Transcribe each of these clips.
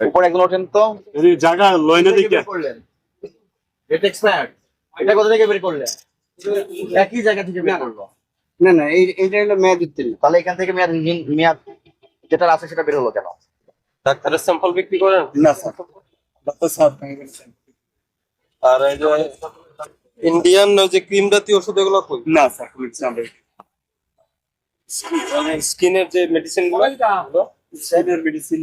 উপরে একজন ওঠেন তো। যদি জায়গা দিকে। করলেন। এটা এক্সপায়ার্ড এটা কোথা থেকে বের করলেন? একই জায়গা থেকে বের করল না না এই হলো মেয়াদ উত্তীর্ণ। তাহলে এখান থেকে মেয়াদ মেয়াদ যেটা আছে সেটা বের হলো কেন? ডাক্তারের স্যাম্পল বিক্রি করেন? না স্যার। ডাক্তার বলছেন আর এই যে ইন্ডিয়ান যে ক্রিম জাতীয় ওষুধ এগুলো কই? না স্যার কোনো চামড়া স্কিনের যে মেডিসিনগুলো? সাইডের মেডিসিন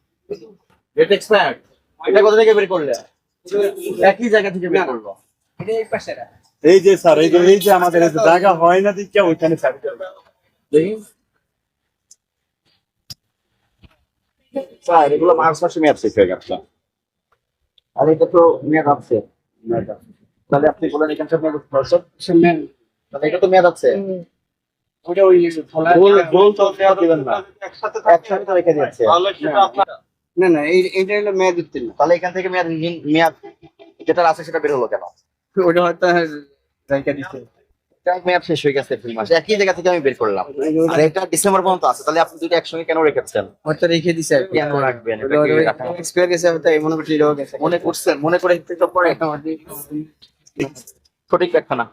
এটা এক্সপায়ার্ড এটা কোথা থেকে বের করলেন একই জায়গা থেকে বের করল এই যে স্যার এই যে এই যে আমাদের এই জায়গা হয় না দিকে ওইখানে স্যার দেখি। স্যার এগুলো মার্চ মাসে মেয়াদ শেষ হয়ে গেছে। আর এটা তো মেয়াদ আছে। তাহলে আপনি বলেন এখান থেকে মেয়াদ আছে তাহলে এটা তো মেয়াদ আছে। ওটা ওই ভুল ভুল তো দিবেন না। একসাথে তো রেখে দিচ্ছে তাহলে সেটা আপনার না না এই এইটা হলো মেয়াদ উত্তীর্ণ। তাহলে এখান থেকে মেয়াদ মেয়াদ যেটা আছে সেটা বের হলো কেন? ওটা হয়তো জায়গা দিচ্ছে এটা মেয়াদ শেষ হয়ে গেছে এপ্রিল মাসে। একই জায়গা থেকে আমি বের করলাম। আর এটা ডিসেম্বর পর্যন্ত আছে। তাহলে আপনি দুটো একসঙ্গে কেন রেখেছেন? হয়তো রেখে দিছে আর কেন রাখবেন? এটা কি রাখা হবে? এক্সপায়ার গেছে হয়তো মনে করছি এটাও গেছে মনে করছেন? মনে করে একটু পরে। সঠিক ব্যাখ্যা না।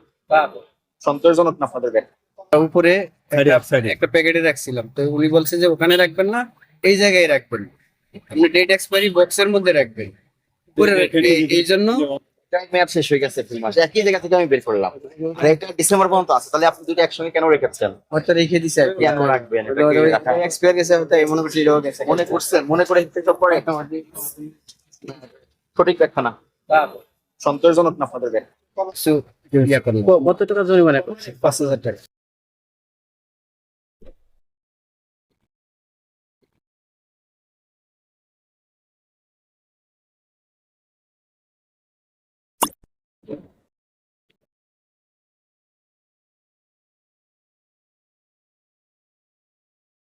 সন্তোষজনক না আপনাদের ব্যাখ্যা? উপরে একটা প্যাকেটে রাখছিলাম। তো উনি বলছে যে ওখানে রাখবেন না এই জায়গায় রাখবেন। আপনি ডেট এক্সপায়ারি বক্সের মধ্যে রাখবেন। রাখবেন। এই- জন্য এটা মেয়াদ শেষ হয়ে গেছে এপ্রিল মাসে। একই জায়গা থেকে আমি বের করলাম। আর এটা ডিসেম্বর পর্যন্ত আছে। তাহলে আপনি দুটো একসঙ্গে কেন রেখেছেন? হয়তো রেখে দিছে আর কেন রাখবেন? এক্সপায়ার গেছে হয়তো মনে করছি এটাও গেছে। মনে করছেন মনে করে একটু পরে। সঠিক ব্যাখ্যা না। সন্তোষজনক না আপনাদের। কত টাকা জরিমানা করছে? পাঁচ হাজার টাকা।